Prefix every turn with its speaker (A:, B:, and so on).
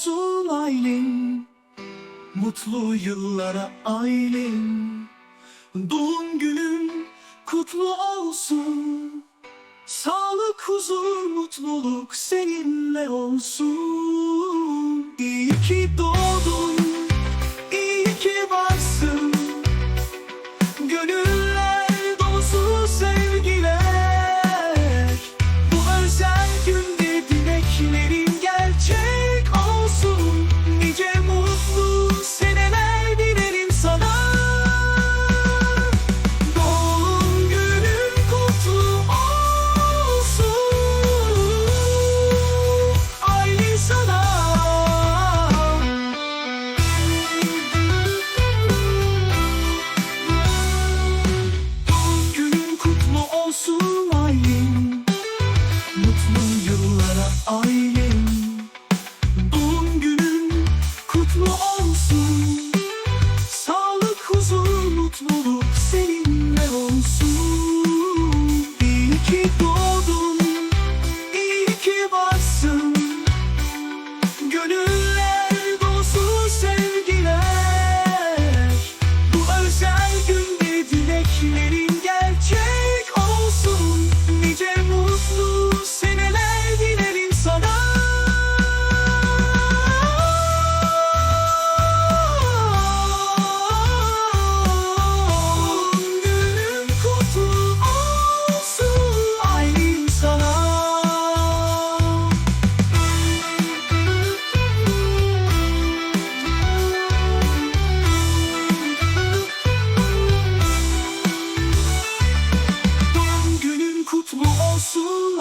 A: olsun ailem? Mutlu yıllara ailem. Doğum günüm kutlu olsun. Sağlık, huzur, mutluluk seninle olsun. İyi ki doğdun Nasıl